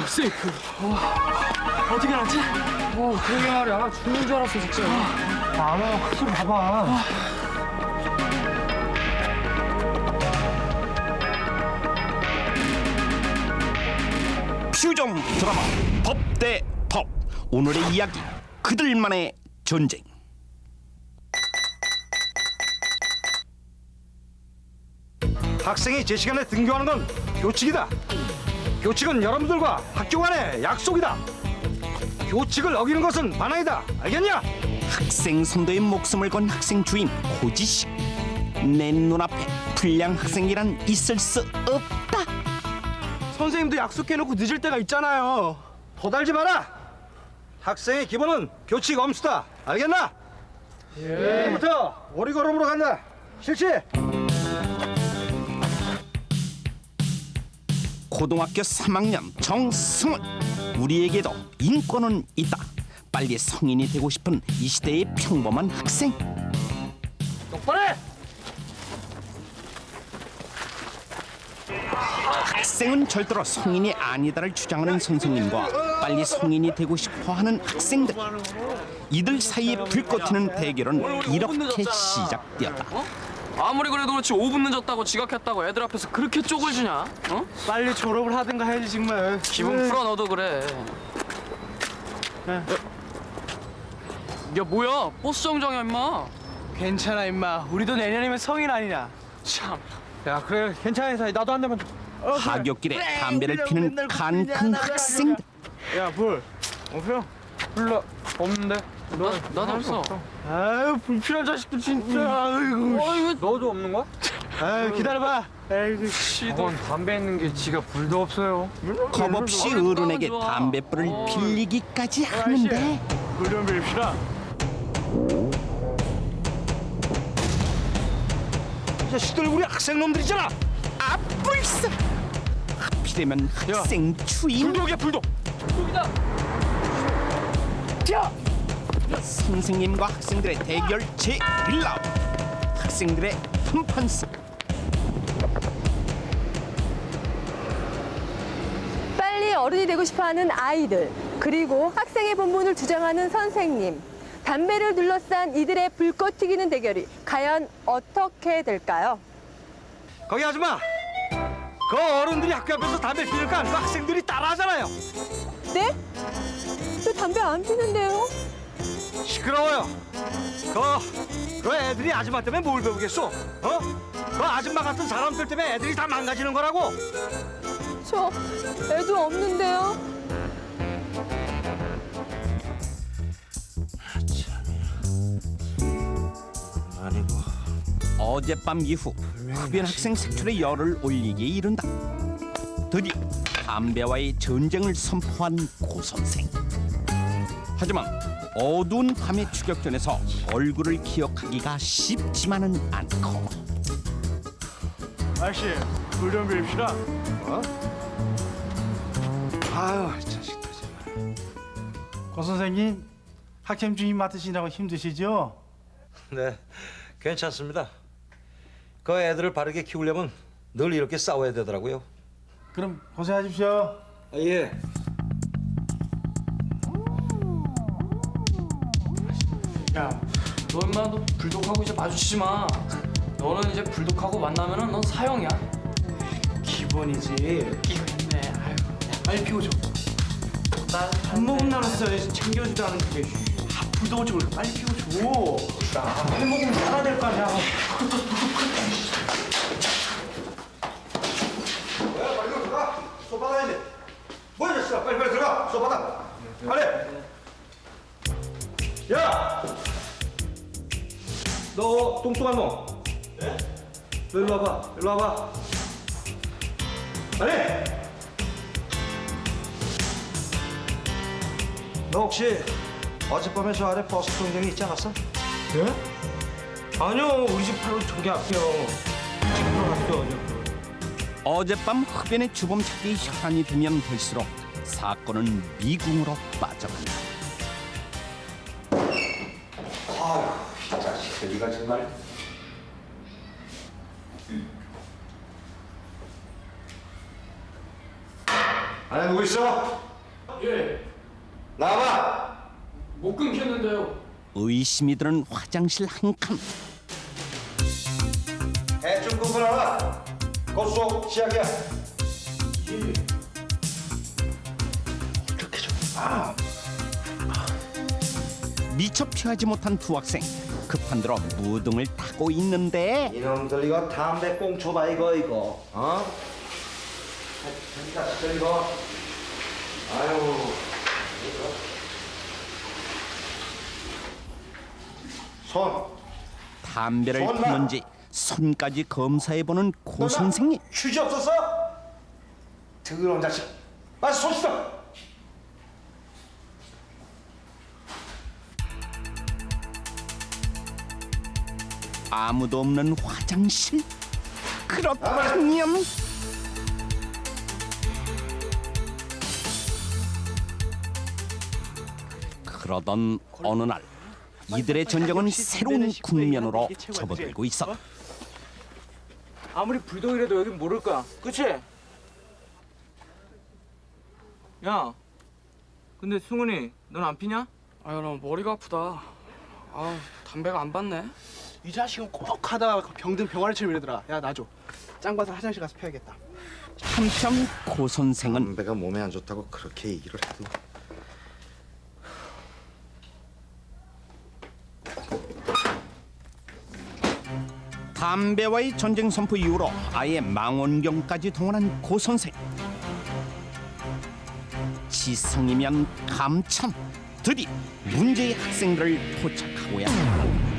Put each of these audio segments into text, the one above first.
어, 세이프. 어, 어떻게 알았지? 어, 그러게 말이야. 죽는 줄 알았어, 진짜. 알아, 확실히 봐봐. 퓨전 드라마 법대 법 오늘의 이야기 그들만의 전쟁 학생이 제 시간에 등교하는 건 교칙이다. 교칙은 여러분들과 학교 간의 약속이다. 교칙을 어기는 것은 반항이다. 알겠냐? 학생 선도의 목숨을 건 학생 주임 고지식 내 눈앞에 불량 학생이란 있을 수 없다 선생님도 약속해놓고 늦을 때가 있잖아요. 도달지 마라. 학생의 기본은 교칙 엄수다. 알겠나? 예. 지금부터 오리걸음으로 간다. 실시. 고등학교 3학년 정승훈. 우리에게도 인권은 있다. 빨리 성인이 되고 싶은 이 시대의 평범한 학생. 똑바로 해. 학생은 절대로 성인이 아니다를 주장하는 선생님과 빨리 성인이 되고 싶어하는 학생들. 이들 사이에 불꽃 튀는 대결은 이렇게 시작되었다 아무리 그래도 그렇지 5분 늦었다고 지각했다고 애들 앞에서 그렇게 쪽을 주냐? 어? 빨리 졸업을 하든가 해야지 정말. 기분 풀어 너도 그래. 야 뭐야? 버스 정장이야 임마. 괜찮아 임마 우리도 내년이면 성인 아니냐 참. 야 그래 괜찮아 사이 나도 한 대만. 어, 하굣길에 담배를 피는 간큰 학생들 야불 없어? 불러 없는데. 나 나도 없어. 아유 불필요한 자식들 진짜. 아이고. 어 이거 너도 없는 거야? 아유 기다려봐. 아이고 씨도 담배 있는 게 지가 불도 없어요. 겁없이 얼른 어른에게. 담배불을 어. 빌리기까지 하는데 불좀 빌읍시다. 이 자식들 우리 학생놈들이잖아. 아 불사 하필이면 학생 추임 불독이야 불독. 선생님과 학생들의 대결 제 1라운드 학생들의 한판승 빨리 어른이 되고 싶어하는 아이들 그리고 학생의 본분을 주장하는 선생님 담배를 둘러싼 이들의 불꽃 튀기는 대결이 과연 어떻게 될까요? 거기 아줌마. 그 어른들이 학교 앞에서 담배 피니까 그 학생들이 따라하잖아요. 네? 저 담배 안 피는데요? 시끄러워요. 그, 그 애들이 아줌마 때문에 뭘 배우겠어? 어? 그 아줌마 같은 사람들 때문에 애들이 다 망가지는 거라고. 저 애도 없는데요? 아니고. 어젯밤 이후 흡연 학생 색출의 열을 올리기에 이른다 드디어 담배와의 전쟁을 선포한 고 선생 하지만 어두운 밤의 추격전에서 얼굴을 기억하기가 쉽지만은 않고 아저씨, 불좀 빌읍시다. 어? 아유, 자식들 정말. 고 선생님 학점 주임 맡으시느라고 힘드시죠? 네, 괜찮습니다. 그 애들을 바르게 키우려면 늘 이렇게 싸워야 되더라고요. 그럼 고생하십시오. 아, 예. 야, 너 임마 너 불독하고 이제 마주치지 마. 너는 이제 불독하고 만나면은 넌 사형이야. 기본이지. 끼고 있네. 아유. 빨리 피고 줘. 나밥 먹은 나라서 챙겨주도 않은 게 아, 오지 말고 빨리 피고 줘. 나 밥 먹으면 살아야 될 거 아니야. 야, 빨리 들어가. 수업 받아야 돼. 뭐야, 자식아. 빨리 빨리 들어가. 수업 받아. 빨리. 야! 너 뚱뚱한 놈. 네? 너 일로 와봐. 일로 와봐. 빨리. 너 혹시 어젯밤에 저 아래 버스 동경이 있지 않았어? 예? 아니요 우리 집 바로 저기 앞이요. 일찍 들어갔어 어제. 어젯밤 흡연의 주범 찾기 혈안이 되면 될수록 사건은 미궁으로 빠져간다 이자 이가 정말. 안에 누구 있어? 예, 나와봐. 못 끊겠는데요. 의심이 드는 화장실 한 칸. 대충 구분하라. 고소 시작이야. 미처 피하지 못한 두 학생 급한 대로 무등을 타고 있는데 이놈들 이거 담배 꽁초 봐 이거 이거. 어? 진짜 이거. 아유. 손. 담배를 손 놔. 피는지 손까지 검사해보는 고 선생님 휴지 없었어? 더러운 자식. 빨리 손 씻어. 아무도 없는 화장실 그렇다면 그러던 어느 날 이들의 전쟁은 새로운 국면으로 접어들고 있었다 아무리 불독이라도 여긴 모를 거야. 그치? 야, 근데 승훈이 넌 안 피냐? 아유 나 머리가 아프다. 아 담배가 안 받네. 이 자식은 꼭 하다가 병든 병아리처럼 이러더라. 야 나 줘. 짱 봐서 화장실 가서 펴야겠다. 한편 고 선생은 담배가 몸에 안 좋다고 그렇게 얘기를 해도 담배와의 전쟁 선포 이후로 아예 망원경까지 동원한 고 선생. 지성이면 감천. 드디어 문제의 학생들을 포착하고야 한다.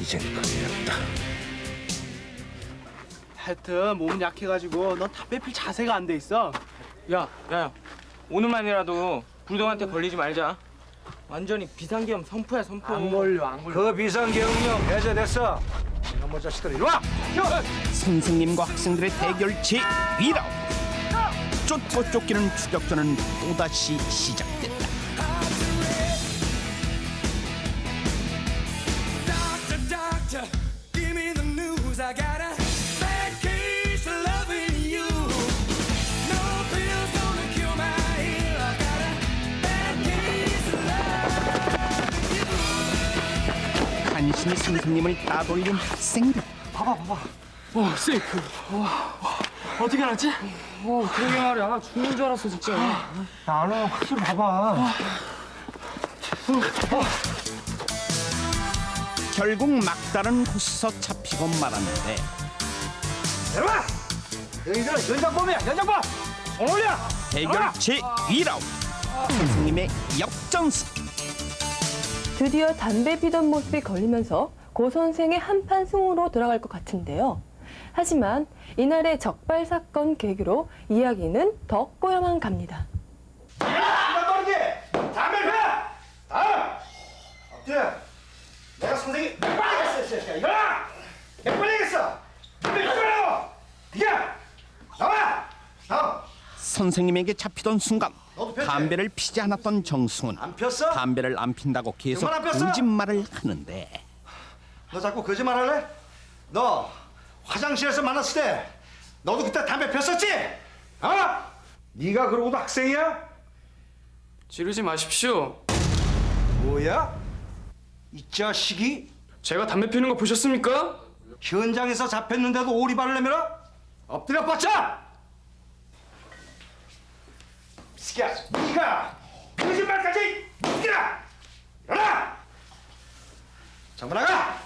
이젠 걸렸다. 하여튼 몸은 약해가지고 넌 담배 필 자세가 안 돼 있어. 야, 야, 야. 오늘만이라도 불독한테 걸리지 말자. 완전히 비상계엄 선포야 선포. 안 걸려 안 걸려. 그 비상계엄령 해제됐어. 이놈의 자식들 이리 와. 선생님과 학생들의 대결 제2라운드. 쫓고 쫓기는 추격전은 또다시 시작됐다. 선생님을 따돌린 학생들. 와 세이크. 어떻게 알았지? 와 그러게 말이야 죽는 줄 알았어 진짜. 나는 확실히 봐봐. 결국 막다른 곳에서 잡히고 말았는데 내려와. 너희들은 연장범이야 연장범. 손 올려. 대결 제2라운드. 선생님의 역전승. 드디어 담배 피던 모습이 걸리면서 고 선생의 한판 승으로 돌아갈 것 같은데요. 하지만 이날의 적발 사건 계기로 이야기는 더 꼬여만 갑니다. 이만 떨어지. 담배 펴. 다음. 엎드려. 내가 선생님 몇번 얘기했어, 이. 일어나. 몇번 얘기했어. 담배 피우라고. 비켜. 나와. 다음. 선생님에게 잡히던 순간? 담배를 피지 않았던 정승은 안 폈어? 담배를 안 핀다고 계속 정말 안 폈어? 거짓말을 하는데 너 자꾸 거짓말할래? 너 화장실에서 만났을 때 너도 그때 담배 폈었지? 어? 네가 그러고도 학생이야? 지르지 마십시오. 뭐야? 이 자식이 제가 담배 피는 거 보셨습니까? 현장에서 잡혔는데도 오리발을 내밀어? 엎드려 뻗쳐! 새끼야, 네가 거짓말까지 엎드려! 일어나! 장부 나가!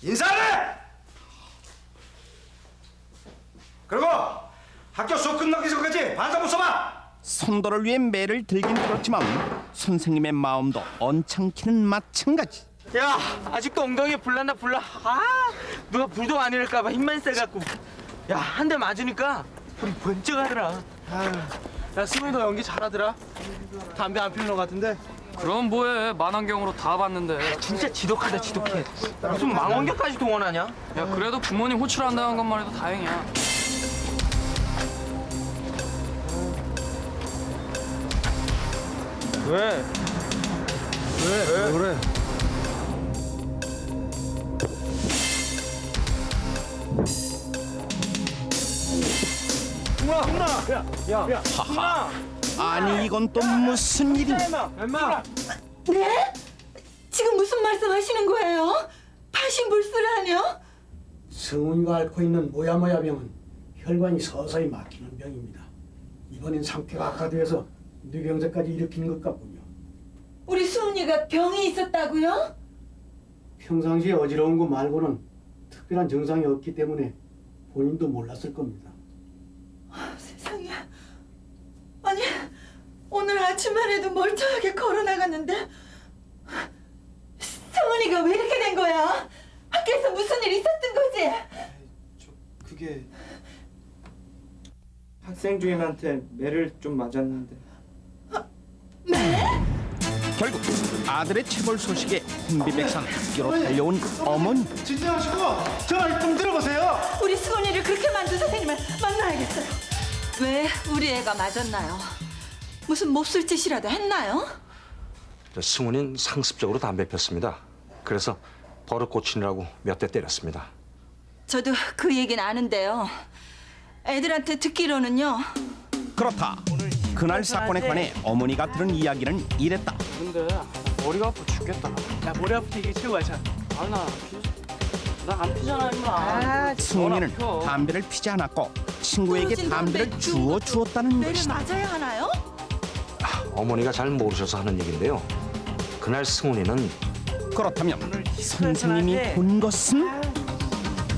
인사해! 그리고 학교 수업 끝나기 전까지 반성문 써봐! 선도를 위해 매를 들긴 들었지만 선생님의 마음도 언짢기는 마찬가지 야, 아직도 엉덩이에 불난다 불나. 아, 누가 불독 아니랄까봐 힘만 세갖고. 야, 한 대 맞으니까 우리 번쩍하더라. 아, 야 승민 너 연기 잘하더라. 담배 안 피우는 것 같은데. 그럼 뭐해 만원경으로 다 봤는데 아, 진짜 지독하다 지독해. 무슨 아, 망원경까지 동원하냐? 야 그래도 부모님 호출한다는 것만 해도 다행이야 왜? 왜? 왜? 그래? 하하. 아니 이건 또 무슨 일인가? 네? 지금 무슨 말씀하시는 거예요? 파신불수라뇨? 성훈이가 앓고 있는 모야모야 병은 혈관이 서서히 막히는 병입니다. 이번엔 상태가 악화돼서 뇌경색까지 일으키는 것 같군요. 우리 수은이가 병이 있었다고요? 평상시에 어지러운 거 말고는 특별한 증상이 없기 때문에 본인도 몰랐을 겁니다. 세상에. 아니, 오늘 아침만 해도 멀쩡하게 걸어 나갔는데 성은이가 왜 이렇게 된 거야? 학교에서 무슨 일 있었던 거지? 그게 학생 주임한테 매를 좀 맞았는데 결국 아들의 체벌 소식에 혼비백산 학교로 달려온 어머니. 진정하시고 저좀 들어보세요. 우리 수은이를 그렇게 만든 선생님을 만나야겠어요. 왜 우리 애가 맞았나요? 무슨 몹쓸 짓이라도 했나요? 저 승훈이는 상습적으로 담배 폈습니다. 그래서 버릇 고치느라고 몇 대 때렸습니다. 저도 그 얘기는 아는데요. 애들한테 듣기로는요. 그렇다. 그날 사건에 관해 어머니가 들은 이야기는 이랬다. 근데 아, 나 머리가 아파 죽겠다. 야 머리 때 이게 최고야 자. 나나안 피잖아 임마. 승훈이는 펴. 담배를 피지 않았고 친구에게 담배를 담배 주워 주었다는 것이다. 맞아야 하나요? 어머니가 잘 모르셔서 하는 얘기인데요. 그날 승훈이는 그렇다면 선생님이 본 것은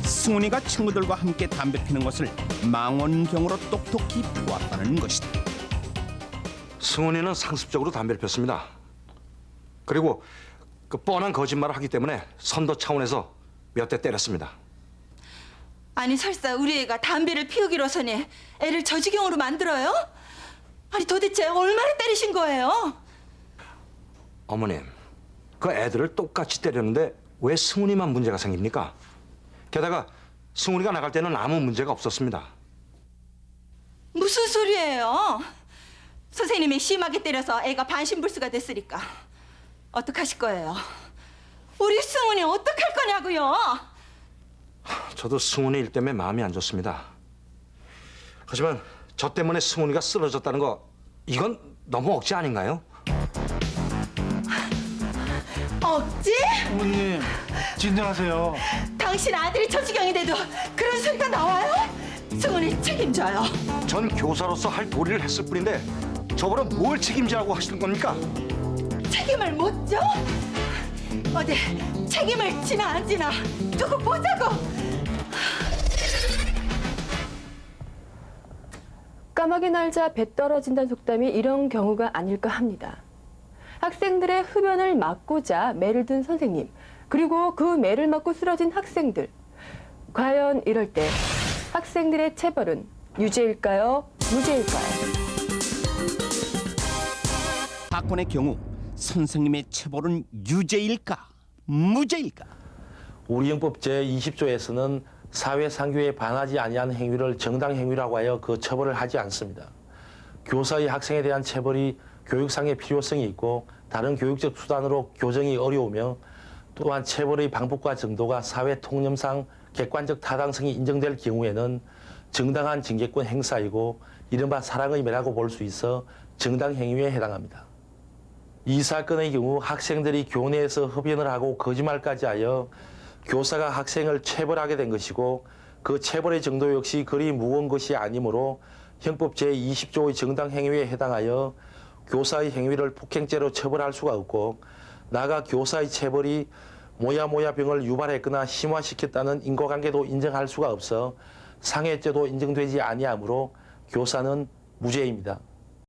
승훈이가 친구들과 함께 담배 피는 것을 망원경으로 똑똑히 보았다는 것이다. 승훈이는 상습적으로 담배를 폈습니다. 그리고 그 뻔한 거짓말을 하기 때문에 선도 차원에서 몇 대 때렸습니다. 아니 설사 우리 애가 담배를 피우기로서니 애를 저 지경으로 만들어요? 아니 도대체 얼마나 때리신 거예요? 어머님, 그 애들을 똑같이 때렸는데 왜 승훈이만 문제가 생깁니까? 게다가 승훈이가 나갈 때는 아무 문제가 없었습니다. 무슨 소리예요? 선생님이 심하게 때려서 애가 반신불수가 됐으니까 어떡하실 거예요? 우리 승훈이 어떡할 거냐고요? 저도 승훈이 일 때문에 마음이 안 좋습니다. 하지만 저 때문에 승훈이가 쓰러졌다는 거 이건 너무 억지 아닌가요? 억지? 어머님 진정하세요. 당신 아들이 저 지경이 돼도 그런 소리가 나와요? 승훈이 책임져요. 전 교사로서 할 도리를 했을 뿐인데 저보다 뭘 책임지라고 하시는 겁니까? 책임을 못 져? 어디 책임을 지나 안 지나 두고 보자고. 까마귀 날자 배 떨어진다는 속담이 이런 경우가 아닐까 합니다. 학생들의 흡연을 막고자 매를 든 선생님, 그리고 그 매를 맞고 쓰러진 학생들. 과연 이럴 때 학생들의 체벌은 유죄일까요? 무죄일까요? 사건의 경우 선생님의 체벌은 유죄일까? 무죄일까? 우리 형법 제 20조에서는 사회 상규에 반하지 아니한 행위를 정당 행위라고 하여 그 처벌을 하지 않습니다. 교사의 학생에 대한 체벌이 교육상의 필요성이 있고 다른 교육적 수단으로 교정이 어려우며 또한 체벌의 방법과 정도가 사회 통념상 객관적 타당성이 인정될 경우에는 정당한 징계권 행사이고 이른바 사랑의 매라고 볼 수 있어 정당 행위에 해당합니다. 이 사건의 경우 학생들이 교내에서 흡연을 하고 거짓말까지 하여 교사가 학생을 체벌하게 된 것이고 그 체벌의 정도 역시 그리 무거운 것이 아니므로 형법 제20조의 정당 행위에 해당하여 교사의 행위를 폭행죄로 처벌할 수가 없고 나아가 교사의 체벌이 모야모야 병을 유발했거나 심화시켰다는 인과관계도 인정할 수가 없어 상해죄도 인정되지 아니하므로 교사는 무죄입니다.